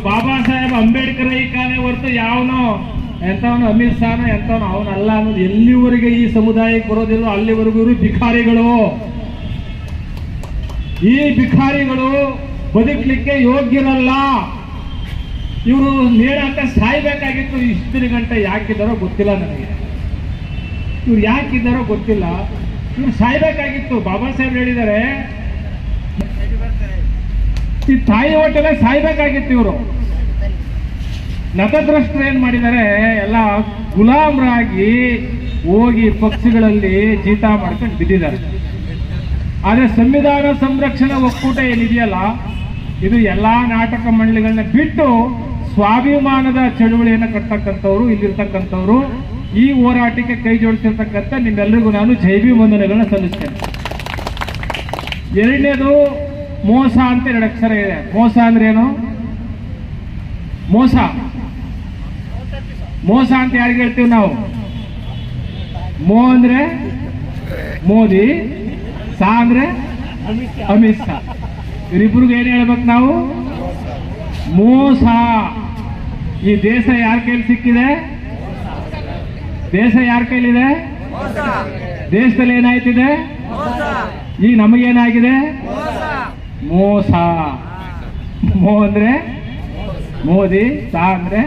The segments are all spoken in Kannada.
ಬಾಬಾ ಸಾಹೇಬ್ ಅಂಬೇಡ್ಕರ್ ಐಕಾನೆ ಹೊರತು ಯಾವನೋ ಎಂತವನು ಅಮಿತ್ ಶಾನ ಎಂತವನು ಅವನಲ್ಲ ಅನ್ನೋದು ಎಲ್ಲಿವರೆಗೆ ಈ ಸಮುದಾಯಕ್ಕೆ ಬರೋದಿಲ್ಲ ಅಲ್ಲಿವರೆಗೂ ಇವರು ಭಿಖಾರಿಗಳು ಈ ಭಿಖಾರಿಗಳು ಬದುಕಲಿಕ್ಕೆ ಯೋಗ್ಯರಲ್ಲ. ಇವರು ನೇಣಾಕ ಸಾಯ್ಬೇಕಾಗಿತ್ತು ಇಷ್ಟಿನ ಗಂಟೆ ಯಾಕಿದ್ದಾರೋ ಗೊತ್ತಿಲ್ಲ ನನಗೆ. ಇವ್ರು ಯಾಕಿದ್ದಾರೋ ಗೊತ್ತಿಲ್ಲ. ಇವ್ರು ಸಾಯ್ಬೇಕಾಗಿತ್ತು. ಬಾಬಾ ಸಾಹೇಬ್ ಹೇಳಿದ್ದಾರೆ ಈ ತಾಯಿ ಹೊಟ್ಟೆಲೆ ಸಾಯ್ಬೇಕಾಗಿತ್ತು ಇವರು. ನತದ್ರಷ್ಟರು ಏನ್ ಮಾಡಿದ್ದಾರೆ, ಎಲ್ಲ ಗುಲಾಮ್ರಾಗಿ ಹೋಗಿ ಪಕ್ಷಿಗಳಲ್ಲಿ ಜೀತ ಮಾಡ್ಕೊಂಡು ಬಿದ್ದಿದ್ದಾರೆ. ಆದ್ರೆ ಸಂವಿಧಾನ ಸಂರಕ್ಷಣಾ ಒಕ್ಕೂಟ ಏನಿದೆಯಲ್ಲ, ಇದು ಎಲ್ಲಾ ನಾಟಕ ಮಂಡಳಿಗಳನ್ನ ಬಿಟ್ಟು ಸ್ವಾಭಿಮಾನದ ಚಳುವಳಿಯನ್ನು ಕಟ್ಟತಕ್ಕಂಥವ್ರು ಇಲ್ಲಿರ್ತಕ್ಕಂಥವ್ರು, ಈ ಹೋರಾಟಕ್ಕೆ ಕೈ ಜೋಡಿಸಿರ್ತಕ್ಕಂಥ ನಿಮ್ಮೆಲ್ಲರಿಗೂ ನಾನು ಜೈವಿ ವಂದನೆಗಳನ್ನ ಸಲ್ಲಿಸ್ತೇನೆ. ಎರಡನೇದು ಮೋಸ ಅಂತ ಎರಡು ಅಕ್ಷರ ಇದೆ. ಮೋಸ ಅಂದ್ರೆ ಏನು? ಮೋಸ. ಮೋಸ ಅಂತ ಯಾರಿಗೆ ಹೇಳ್ತೀವಿ ನಾವು? ಮೋ ಅಂದ್ರೆ ಮೋದಿ, ಸಾ ಅಂದ್ರೆ ಅಮಿತ್ ಶಾ. ಇವರಿಬ್ರಿಗೂ ಏನ್ ಹೇಳ್ಬೇಕು ನಾವು? ಮೋಸ. ಈ ದೇಶ ಯಾರ ಕೈಲಿ ಸಿಕ್ಕಿದೆ? ದೇಶ ಯಾರ ಕೈಲಿದೆ? ದೇಶದಲ್ಲಿ ಏನಾಯ್ತಿದೆ? ಈಗ ನಮಗೇನಾಗಿದೆ? ಮೋಸ. ಮೋ ಅಂದ್ರೆ? ಮೋದಿ, ಸಾ ಅಂದ್ರೆ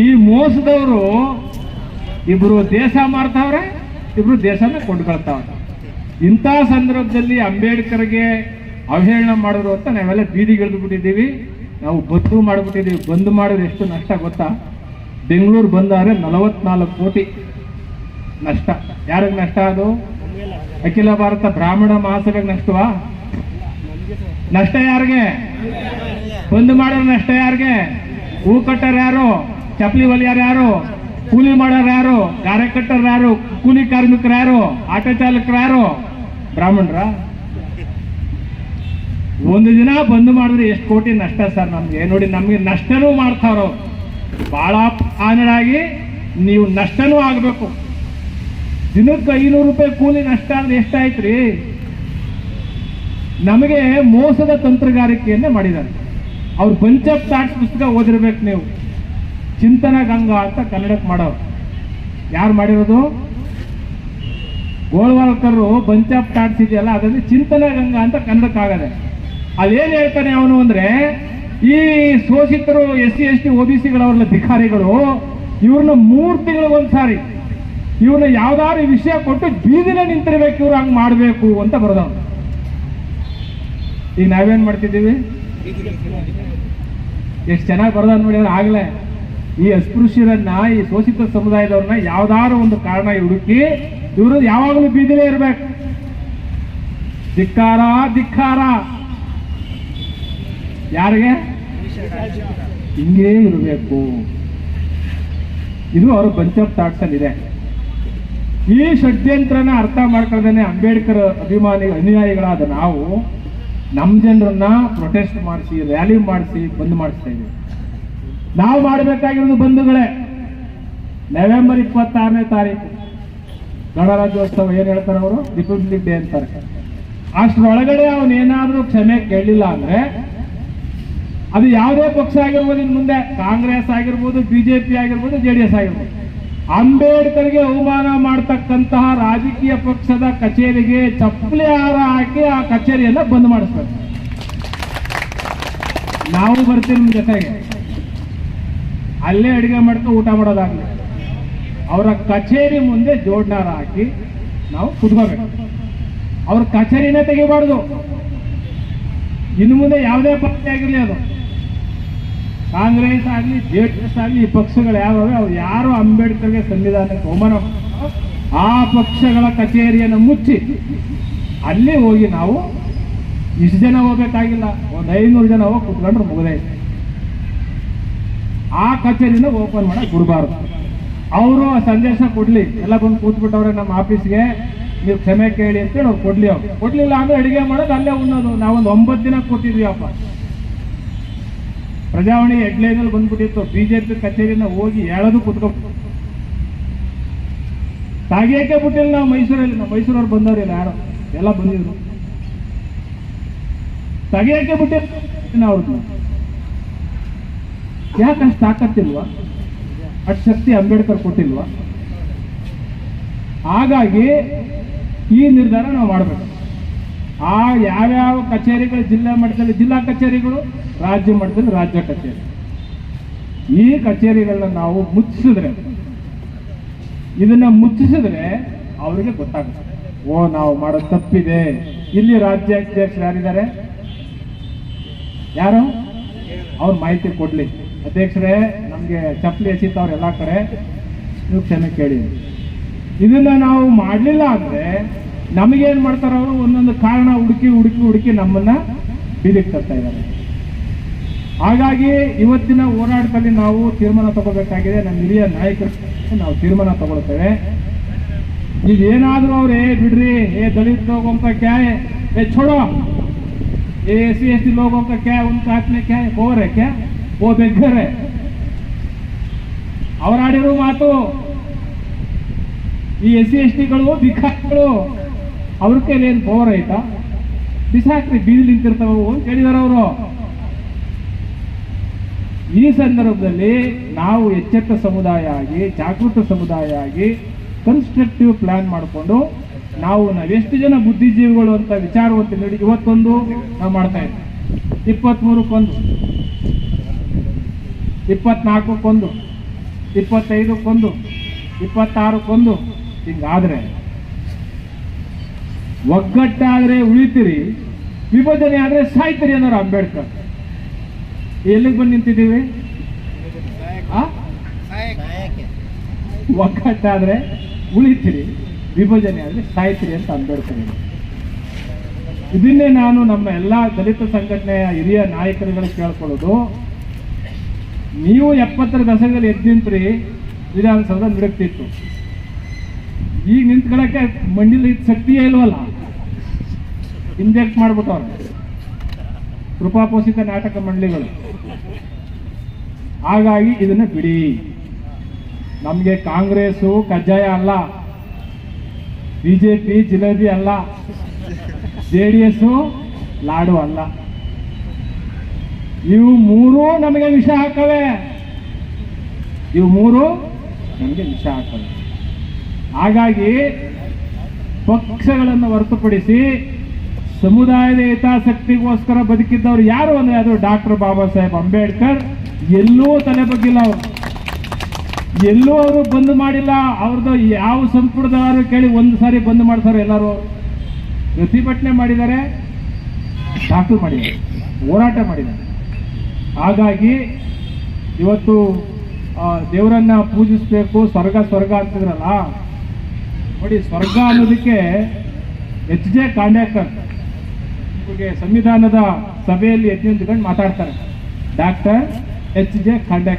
ಈ ಮೋಸದವರು ಇಬ್ರು ದೇಶ ಮಾಡ್ತಾವ್ರೆ, ಇಬ್ರು ದೇಶನ ಕೊಂಡ್ಕೊಳ್ತಾವ್ರೆ. ಇಂಥ ಸಂದರ್ಭದಲ್ಲಿ ಅಂಬೇಡ್ಕರ್ಗೆ ಅವಹೇಳನ ಮಾಡಿದ್ರು ಅಂತ ನಾವೆಲ್ಲ ಬೀದಿಗಿಳಿದು ಬಿಟ್ಟಿದ್ದೀವಿ ನಾವು ಬಂದು ಮಾಡಿಬಿಟ್ಟಿದ್ದೀವಿ. ಬಂದ್ ಮಾಡಿದ್ರೆ ಎಷ್ಟು ನಷ್ಟ ಗೊತ್ತಾ? ಬೆಂಗಳೂರು ಬಂದಾದ್ರೆ ನಲವತ್ನಾಲ್ಕು ಕೋಟಿ ನಷ್ಟ. ಯಾರಿಗೆ ನಷ್ಟ ಅದು? ಅಖಿಲ ಭಾರತ ಬ್ರಾಹ್ಮಣ ಮಹಾಸಭೆಗೆ ನಷ್ಟವಾ? ನಷ್ಟ ಯಾರಿಗೆ? ಬಂದ್ ಮಾಡೋರು ನಷ್ಟ ಯಾರಿಗೆ? ಹೂ ಕಟ್ಟೋರು ಯಾರು? ಚಪ್ಪಲಿ ಹೊಲಿಯೋರು ಯಾರು? ಕೂಲಿ ಮಾಡೋರು ಯಾರು? ಗಾರೆ ಕಟ್ಟೋರು ಯಾರು? ಕೂಲಿ ಕಾರ್ಮಿಕರು ಯಾರು? ಆಟೋ ಚಾಲಕರು ಯಾರು? ಬ್ರಾಹ್ಮಣರ? ಒಂದು ದಿನ ಬಂದು ಮಾಡಿದ್ರೆ ಎಷ್ಟು ಕೋಟಿ ನಷ್ಟ ಸರ್ ನಮ್ಗೆ? ನೋಡಿ, ನಮಗೆ ನಷ್ಟನೂ ಮಾಡ್ತಾವ್ರು ಬಹಳ ಆನರಾಗಿ ನೀವು ನಷ್ಟನೂ ಆಗ್ಬೇಕು. ದಿನಕ್ಕೆ ಐನೂರು ರೂಪಾಯಿ ಕೂಲಿ ನಷ್ಟ ಅಂದ್ರೆ ಎಷ್ಟಾಯ್ತ್ರಿ? ನಮಗೆ ಮೋಸದ ತಂತ್ರಗಾರಿಕೆಯನ್ನೇ ಮಾಡಿದ್ದಾರೆ. ಅವ್ರು ಬಂಚ್ ಆಫ್ ಪುಸ್ತಕ ಓದಿರ್ಬೇಕು ನೀವು. ಚಿಂತನ ಗಂಗಾ ಅಂತ ಕನ್ನಡಕ್ಕೆ ಮಾಡೋರು. ಯಾರು ಮಾಡಿರೋದು? ಗೋಳ್ವಾಲ್ಕರ್ ಬಂಚ್ ಆಫ್ ಇದೆಯಲ್ಲ, ಅದರಲ್ಲಿ ಚಿಂತನ ಗಂಗಾ ಅಂತ ಕನ್ನಡಕ್ಕಾಗದೆ ಅದೇನು ಹೇಳ್ತಾನೆ ಅವನು ಅಂದ್ರೆ, ಈ ಶೋಷಿತರು S C S T O B ಸಿಗಳವ್ರಲ್ಲ ಅಧಿಕಾರಿಗಳು ಇವ್ರನ್ನ ಮೂರು ತಿಂಗಳು ಒಂದ್ಸಾರಿ, ಇವ್ರನ್ನ ಯಾವ್ದಾದ್ರು ವಿಷಯ ಕೊಟ್ಟು ಬೀದಿನ ನಿಂತಿರ್ಬೇಕು, ಇವ್ರು ಹಂಗೆ ಮಾಡಬೇಕು ಅಂತ ಬರೆದವನು ಈಗ ನಾವೇನ್ ಮಾಡ್ತಿದ್ದೀವಿ? ಎಷ್ಟು ಚೆನ್ನಾಗಿ ಬರೋದ ನೋಡಿ ಆಗ್ಲೇ. ಈ ಅಸ್ಪೃಶ್ಯರನ್ನ ಈ ಶೋಷಿತ ಸಮುದಾಯದವ್ರನ್ನ ಯಾವ್ದಾರು ಒಂದು ಕಾರಣ ಹುಡುಕಿ ಇವರು ಯಾವಾಗಲೂ ಬೀದಿಲೇ ಇರ್ಬೇಕು. ಧಿಕ್ಕಾರ ಧಿಕ್ಕಾರ. ಯಾರಿಗೆ? ಹಿಂಗೇ ಇರಬೇಕು. ಇದು ಅವರು ಬಂಚ್ ಆಫ್ ಅಲ್ಲಿ ಇದೆ. ಈ ಷಡ್ಯಂತ್ರನ ಅರ್ಥ ಮಾಡ್ಕೊಳ್ದೇನೆ ಅಂಬೇಡ್ಕರ್ ಅಭಿಮಾನಿ, ಅನುಯಾಯಿಗಳಾದ ನಾವು ನಮ್ಮ ಜನರನ್ನ ಪ್ರೊಟೆಸ್ಟ್ ಮಾಡಿಸಿ ರ್ಯಾಲಿ ಮಾಡಿಸಿ, ಬಂದ್ ಮಾಡಿಸ್ತಾ ಇದ್ದೀವಿ. ನಾವು ಮಾಡಬೇಕಾಗಿರೋದು ಬಂಧುಗಳೇ. ನವೆಂಬರ್ ಇಪ್ಪತ್ತಾರನೇ ತಾರೀಕು. ಗಣರಾಜ್ಯೋತ್ಸವ ಏನ್ ಹೇಳ್ತಾರೆ ಅವರು? ರಿಪಬ್ಲಿಕ್ ಡೇ ಅಂತಾರೆ. ಅಷ್ಟರೊಳಗಡೆ ಅವನೇನಾದ್ರೂ ಕ್ಷಮೆ ಕೇಳಲಿಲ್ಲ ಅಂದ್ರೆ ಅದು ಯಾವುದೇ ಪಕ್ಷ ಆಗಿರ್ಬೋದು ಇನ್ ಮುಂದೆ. ಕಾಂಗ್ರೆಸ್ ಆಗಿರ್ಬೋದು ಬಿಜೆಪಿ ಆಗಿರ್ಬೋದು ಜೆ ಡಿ ಎಸ್ ಆಗಿರ್ಬೋದು. ಅಂಬೇಡ್ಕರ್ಗೆ ಅವಮಾನ ಮಾಡ್ತಕ್ಕಂತಹ ರಾಜಕೀಯ ಪಕ್ಷದ ಕಚೇರಿಗೆ ಚಪ್ಪಲಿ ಹಾರ ಹಾಕಿ ಆ ಕಚೇರಿಯನ್ನ ಬಂದ್ ಮಾಡಿಸ್ಬೇಕು. ನಾವು ಬರ್ತೀವಿ ನಿಮ್ ಜೊತೆಗೆ. ಅಲ್ಲೇ ಅಡಿಗೆ ಮಾಡ್ಕೊಂಡು ಊಟ ಮಾಡೋದಾಗ್ಲಿ. ಅವರ ಕಚೇರಿ ಮುಂದೆ ಜೋಡ್ನಾರ ಹಾಕಿ ನಾವು ಕುತ್ಕೋಬೇಕು. ಅವ್ರ ಕಚೇರಿನೇ ತೆಗಿಬಾರ್ದು. ಇನ್ನು ಮುಂದೆ ಯಾವುದೇ ಪಕ್ಷ ಆಗಿರಲಿ ಅದು. ಕಾಂಗ್ರೆಸ್ ಆಗಲಿ, ಜೆ ಡಿ ಎಸ್ ಆಗಲಿ, ಈ ಪಕ್ಷಗಳು ಯಾವಾಗ ಅವ್ರು ಯಾರು ಅಂಬೇಡ್ಕರ್ಗೆ ಸಂವಿಧಾನಕ್ಕೆ ಅವಮಾನ ಆ ಪಕ್ಷಗಳ ಕಚೇರಿಯನ್ನು ಮುಚ್ಚಿ, ಅಲ್ಲಿ ಹೋಗಿ ನಾವು ಇಷ್ಟು ಜನ ಹೋಗ್ಬೇಕಾಗಿಲ್ಲ, ಒಂದು ಐನೂರು ಜನ ಹೋಗಿ ಕುತ್ಕೊಂಡ್ರೆ ಮುಗದೇ. ಆ ಕಚೇರಿನ ಓಪನ್ ಮಾಡಕ್ ಬಿಡಬಾರ್ದು. ಅವರು ಸಂದೇಶ ಕೊಡ್ಲಿ, ಎಲ್ಲ ಬಂದು ಕೂತ್ಬಿಟ್ಟವ್ರೆ ನಮ್ಮ ಆಫೀಸ್ಗೆ, ನೀವು ಕ್ಷಮೆ ಕೇಳಿ ಅಂತೇಳಿ ಅವ್ರು ಕೊಡ್ಲಿ ಅವ್ರು. ಕೊಡ್ಲಿಲ್ಲ ಅಂದ್ರೆ ಅಡುಗೆ ಮಾಡೋದು ಅಲ್ಲೇ ಉಣ್ಣೋದು. ನಾವೊಂದು ಒಂಬತ್ತು ದಿನ ಕೂತಿದ್ವಿಯಪ್ಪ ಪ್ರಜಾವಾಣಿ ಹೆಡ್ಲೈನಲ್ಲಿ ಬಂದ್ಬಿಟ್ಟಿತ್ತು. ಬಿಜೆಪಿ ಕಚೇರಿನ ಹೋಗಿ ಹೇಳೋದು ಕುತ್ಕೊಂಡು ತಾಗೇಕೆ ಬಿಟ್ಟಿಲ್ಲ ನಾವು ಮೈಸೂರಲ್ಲಿ? ನಾವು ಮೈಸೂರವ್ರು ಬಂದವ್ರಿಲ್ಲ ಯಾರು? ಎಲ್ಲ ಬಂದಿದ್ರು. ತಗಿಯಕ್ಕೆ ಬಿಟ್ಟಿಲ್ಲ ಅವ್ರದ್ದು ಯಾಕೆ ಅಷ್ಟು ತಾಕತ್ತಿಲ್ವಾ? ಅಷ್ಟು ಶಕ್ತಿ ಅಂಬೇಡ್ಕರ್ ಕೊಟ್ಟಿಲ್ವಾ? ಹಾಗಾಗಿ ಈ ನಿರ್ಧಾರ ನಾವು ಮಾಡಬೇಕು. ಆ ಯಾವ್ಯಾವ ಕಚೇರಿಗಳು ಜಿಲ್ಲಾ ಮಟ್ಟದಲ್ಲಿ, ಜಿಲ್ಲಾ ಕಚೇರಿಗಳು, ರಾಜ್ಯ ಮಟ್ಟದಲ್ಲಿ ರಾಜ್ಯ ಕಚೇರಿ. ಈ ಕಚೇರಿಗಳನ್ನ ನಾವು ಮುಚ್ಚಿಸಿದ್ರೆ, ಇದನ್ನ ಮುಚ್ಚಿಸಿದ್ರೆ ಅವರಿಗೆ ಗೊತ್ತಾಗುತ್ತೆ. ಓ, ನಾವು ಮಾಡೋ ತಪ್ಪಿದೆ. ಇಲ್ಲಿ ರಾಜ್ಯಾಧ್ಯಕ್ಷರು ಯಾರಿದ್ದಾರೆ? ಯಾರು? ಅವ್ರ ಮಾಹಿತಿ ಕೊಡ್ಲಿ. ಅಧ್ಯಕ್ಷರೇ, ನಮ್ಗೆ ಚಪ್ಪಲಿ ಎಸಿತವ್ರು ಎಲ್ಲ ಕಡೆ. ನೀವು ಕ್ಷಮೆ ಕೇಳಿ. ಇದನ್ನ ನಾವು ಮಾಡಲಿಲ್ಲ ಅಂದ್ರೆ ನಮಗೇನು ಮಾಡ್ತಾರೆ ಅವರು, ಒಂದೊಂದು ಕಾರಣ ಹುಡುಕಿ ಹುಡುಕಿ ಹುಡುಕಿ ನಮ್ಮನ್ನ ಬೀದಿಗೆ ತರ್ತಾ ಇದ್ದಾರೆ. ಹಾಗಾಗಿ ಇವತ್ತಿನ ಹೋರಾಟದಲ್ಲಿ ನಾವು ತೀರ್ಮಾನ ತಗೋಬೇಕಾಗಿದೆ. ನಮ್ಮ ಹಿರಿಯ ನಾಯಕರು ನಾವು ತೀರ್ಮಾನ ತಗೊಳ್ತೇವೆ. ಈಗ ಏನಾದರೂ ಅವ್ರು, ಏ, ಬಿಡ್ರಿ, ಏ, ದಲಿತ ಲೋಗೋಂಕ ಕ್ಯಾ ಏ, ಛೋಡೋ. ಎ ಸಿ ಎಸ್ ಟಿ ಲೋಗೋಂಕ ಕ್ಯಾ ಒಂದು ಹಾಕ್ನೆ ಕ್ಯಾ ಹೋರೆ ಕ್ಯಾ? ಓ, ಬೆಗ್ಗರೆ ಅವರಾಡಿರೋ ಮಾತು, ಈ ಎಸ್ ಸಿ ಎಸ್ ಟಿಗಳು ಬಿಕ್ಕಾಗಳು ಅವ್ರ ಕೈಲಿ ಏನು ಪವರ್ ಐತಾ? ಬಿಸಾಕ್ರಿ ಬೀದಿ ನಿಂತಿರ್ತಾವ ಅಂತ ಹೇಳಿದಾರೆ ಅವರು. ಈ ಸಂದರ್ಭದಲ್ಲಿ ನಾವು ಎಚ್ಚೆತ್ತ ಸಮುದಾಯ ಆಗಿ, ಜಾಗೃತ ಸಮುದಾಯ ಆಗಿ ಕನ್ಸ್ಟ್ರಕ್ಟಿವ್ ಪ್ಲಾನ್ ಮಾಡಿಕೊಂಡು ನಾವು ನಾವೆಷ್ಟು ಜನ ಬುದ್ಧಿಜೀವಿಗಳು ಅಂತ ವಿಚಾರವಂತ ನೋಡಿ, ಇವತ್ತೊಂದು ನಾವು ಮಾಡ್ತಾ ಇದ್ದೀವಿ ಇಪ್ಪತ್ತ್ಮೂರಕ್ಕೊಂದು ಇಪ್ಪತ್ನಾಲ್ಕಕ್ಕೊಂದು ಇಪ್ಪತ್ತೈದಕ್ಕೊಂದು ಇಪ್ಪತ್ತಾರಕ್ಕೊಂದು ಹಿಂಗಾದ್ರೆ ಒಗ್ಗಟ್ಟಾದ್ರೆ ಉಳಿತೀರಿ, ವಿಭಜನೆ ಆದರೆ ಸಾಯ್ತೀರಿ ಅನ್ನೋರು ಅಂಬೇಡ್ಕರ್. ಎಲ್ಲಿಗೆ ಬಂದು ನಿಂತಿದ್ದೀವಿ? ಒಗ್ಗಟ್ಟಾದ್ರೆ ಉಳಿತೀರಿ, ವಿಭಜನೆ ಆದರೆ ಸಾಯ್ತೀರಿ ಅಂತ ಅಂಬೇಡ್ಕರ್. ಇದನ್ನೇ ನಾನು ನಮ್ಮ ಎಲ್ಲ ದಲಿತ ಸಂಘಟನೆಯ ಹಿರಿಯ ನಾಯಕರುಗಳಿಗೆ ಕೇಳ್ಕೊಳ್ಳೋದು. ನೀವು ಎಪ್ಪತ್ತರ ದಶಕದಲ್ಲಿ ಎದ್ದು ನಿಂತ್ರಿ, ವಿಧಾನಸೌಧ ನಿಡಕ್ತಿತ್ತು ಈಗ ನಿಂತ್ಕೊಳ್ಳಕ್ಕೆ ಮಂಡಿಲಿ ಶಕ್ತಿಯೇ ಇಲ್ವಲ್ಲ? ಇಂಜೆಕ್ಟ್ ಮಾಡ್ಬಿಟ್ಟವ್ರೆ ಕೃಪಾಪೋಷಿತ ನಾಟಕ ಮಂಡಳಿಗಳು. ಹಾಗಾಗಿ ಇದನ್ನ ಬಿಡಿ. ನಮಗೆ ಕಾಂಗ್ರೆಸ್ಸು ಕಜ್ಜಾಯ ಅಲ್ಲ. ಬಿಜೆಪಿ, ಜಿಲೇಬಿ ಅಲ್ಲ. ಜೆ ಡಿ ಎಸ್ಸು ಲಾಡು ಅಲ್ಲ. ಇವು ಮೂರೂ ನಮಗೆ ವಿಷ ಹಾಕವೆ. ಇವು ಮೂರು ನಮಗೆ ವಿಷ ಹಾಕವೆ. ಹಾಗಾಗಿ ಪಕ್ಷಗಳನ್ನು ಹೊರತುಪಡಿಸಿ ಸಮುದಾಯದ ಹಿತಾಸಕ್ತಿಗೋಸ್ಕರ ಬದುಕಿದ್ದವ್ರು ಯಾರು ಅಂದ್ರೆ ಅದು ಡಾಕ್ಟರ್ ಬಾಬಾ ಸಾಹೇಬ್ ಅಂಬೇಡ್ಕರ್. ಎಲ್ಲೂ ತಲೆ ಬಗ್ಗಿಲ್ಲ ಅವರು. ಎಲ್ಲೂ ಅವರು ಬಂದ್ ಮಾಡಿಲ್ಲ ಅವ್ರದ್ದು ಯಾವ ಸಂಪುಟದವರು ಕೇಳಿ ಒಂದು ಸಾರಿ ಬಂದ್ ಮಾಡ್ತಾರೆ ಎಲ್ಲರೂ. ಪ್ರತಿಭಟನೆ ಮಾಡಿದ್ದಾರೆ ಡಾಕ್ಟರ್ ಮಾಡಿದ್ದಾರೆ, ಹೋರಾಟ ಮಾಡಿದ್ದಾರೆ. ಹಾಗಾಗಿ ಇವತ್ತು ದೇವರನ್ನ ಪೂಜಿಸ್ಬೇಕು, ಸ್ವರ್ಗ ಸ್ವರ್ಗ ಅಂತಿದ್ರಲ್ಲ? ನೋಡಿ, ಸ್ವರ್ಗ ಅನ್ನೋದಕ್ಕೆ ಎಚ್ ಜೆ ಖಾಂಡೇಕರ್ ಸಂವಿಧಾನದ ಸಭೆಯಲ್ಲಿ ಎದ್ದು ನಿಂತ್ಕೊಂಡು ಮಾತಾಡ್ತಾರೆ. Doctor H J Khandekar.